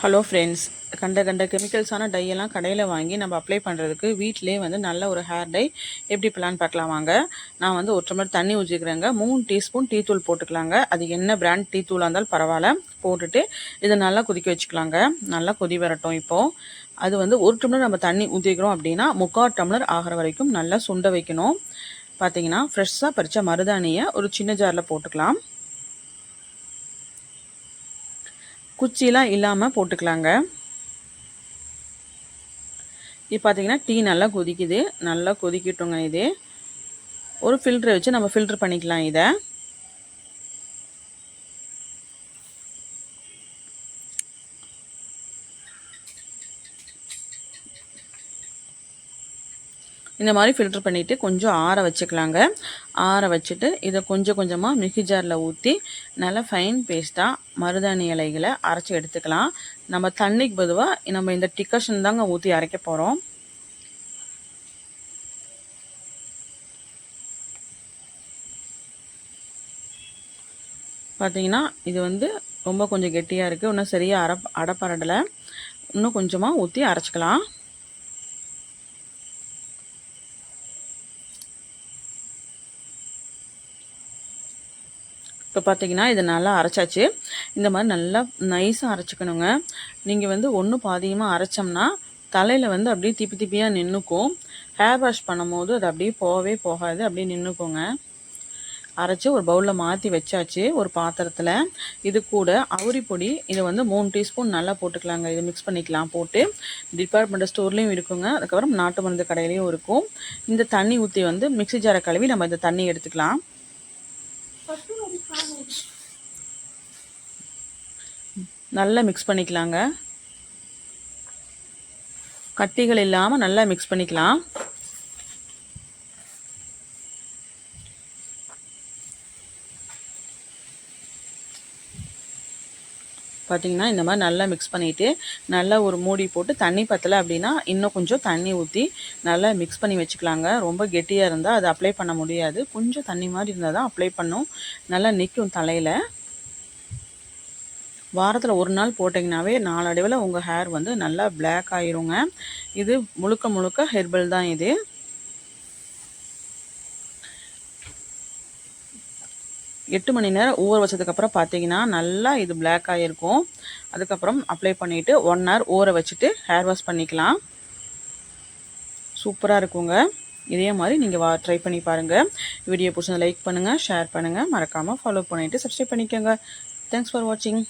Hello friends கண்ட கண்ட கெமிக்கல்ஸான டையெல்லாம் கடையில் வாங்கி நம்ம அப்ளை பண்ணுறதுக்கு வீட்டிலே வந்து நல்ல ஒரு ஹேர் டை எப்படி பிளான் பார்க்கலாம் வாங்க. நான் வந்து ஒரு டம்ளர் தண்ணி ஊற்றிக்கிறேங்க மூணு டீஸ்பூன் டீ தூள் போட்டுக்கலாங்க. அது என்ன பிராண்ட் டீ தூளாக இருந்தாலும் பரவாயில்ல. போட்டுட்டு இதை நல்லா கொதிக்க வச்சுக்கலாங்க. நல்லா கொதி வரட்டும் இப்போது அது வந்து ஒரு டம்ளர் நம்ம தண்ணி ஊற்றிக்கிறோம் அப்படின்னா முக்கால் டம்ளர் ஆகிற வரைக்கும் நல்லா சுண்ட வைக்கணும். பார்த்தீங்கன்னா ஃப்ரெஷ்ஷாக பறித்த மருதாணியை ஒரு சின்ன ஜாரில் போட்டுக்கலாம். குச்சிலாம் இல்லாமல் போட்டுக்கலாங்க. இப்போ பார்த்தீங்கன்னா டீ நல்லா கொதிக்குது. நல்லா கொதிக்கட்டுங்க இது. ஒரு ஃபில்டரை வச்சு நம்ம ஃபில்டர் பண்ணிக்கலாம் இதை. இந்த மாதிரி ஃபில்டர் பண்ணிவிட்டு கொஞ்சம் ஆற வச்சுக்கலாங்க. ஆற வச்சுட்டு இதை கொஞ்சம் கொஞ்சமாக மிக்சி ஜாரில் ஊற்றி நல்லா ஃபைன் பேஸ்ட்டாக மருதாணி இலைகளை அரைச்சி எடுத்துக்கலாம். நம்ம தண்ணிக்கு பொதுவாக நம்ம இந்த டிக்கஷன் தாங்க ஊற்றி அரைக்க போகிறோம் பார்த்தீங்கன்னா இது வந்து ரொம்ப கொஞ்சம் கெட்டியாக இருக்குது இன்னும் சரியாக அரை அடப்பரடலை. இன்னும் கொஞ்சமாக ஊற்றி அரைச்சிக்கலாம். இப்போ பார்த்தீங்கன்னா இதை நல்லா அரைச்சாச்சு. இந்த மாதிரி நல்லா நைஸாக அரைச்சிக்கணுங்க. நீங்கள் வந்து ஒன்று பாதியமாக அரைச்சோம்னா தலையில் வந்து அப்படியே திப்பி திப்பியாக நின்றுக்கும் ஹேர் வாஷ் பண்ணும்போது அது அப்படியே போகவே போகாது. அப்படியே நின்றுக்கோங்க அரைச்சி ஒரு பவுலில் மாற்றி வச்சாச்சு ஒரு பாத்திரத்தில். இது கூட அவுரி பொடி இதை வந்து மூணு டீஸ்பூன் நல்லா போட்டுக்கலாங்க. இது மிக்ஸ் பண்ணிக்கலாம் போட்டு. டிபார்ட்மெண்ட் ஸ்டோர்லேயும் இருக்குங்க. அதுக்கப்புறம் நாட்டு மருந்து கடையிலையும் இருக்கும். இந்த தண்ணி ஊற்றி வந்து மிக்சி ஜாரை கழுவி நம்ம இந்த தண்ணி எடுத்துக்கலாம். நல்லா மிக்ஸ் பண்ணிக்கலாங்க. கட்டிகள் இல்லாமல் நல்லா மிக்ஸ் பண்ணிக்கலாம். பார்த்தீங்கன்னா இந்த மாதிரி நல்லா மிக்ஸ் பண்ணிவிட்டு நல்லா ஒரு மூடி போட்டு தண்ணி பற்றலை அப்படின்னா இன்னும் கொஞ்சம் தண்ணி ஊற்றி நல்லா மிக்ஸ் பண்ணி வச்சுக்கலாங்க. ரொம்ப கெட்டியாக இருந்தால் அது அப்ளை பண்ண முடியாது. கொஞ்சம் தண்ணி மாதிரி இருந்தால் தான் அப்ளை பண்ணும். நல்லா நிற்கும் தலையில். வாரத்தில் ஒரு நாள் போட்டிங்கனாவே நாளடைவில் உங்கள் ஹேர் வந்து நல்லா பிளாக் ஆயிருங்க. இது முழுக்க முழுக்க ஹெர்பல் தான் இது. எட்டு மணி நேரம் ஊற வச்சதுக்கப்புறம் பார்த்தீங்கன்னா நல்லா இது பிளாக் ஆகிருக்கும் அதுக்கப்புறம் அப்ளை பண்ணிவிட்டு ஒன் ஹவர் ஊற வச்சுட்டு ஹேர் வாஷ் பண்ணிக்கலாம். சூப்பராக இருக்குங்க. இதே மாதிரி நீங்கள் வா ட்ரை பண்ணி பாருங்கள் வீடியோ பிடிச்சதை லைக் பண்ணுங்கள் ஷேர் பண்ணுங்கள் மறக்காமல் ஃபாலோ பண்ணிவிட்டு சப்ஸ்கிரைப் பண்ணிக்கோங்க. தேங்க்ஸ் ஃபார் வாட்சிங்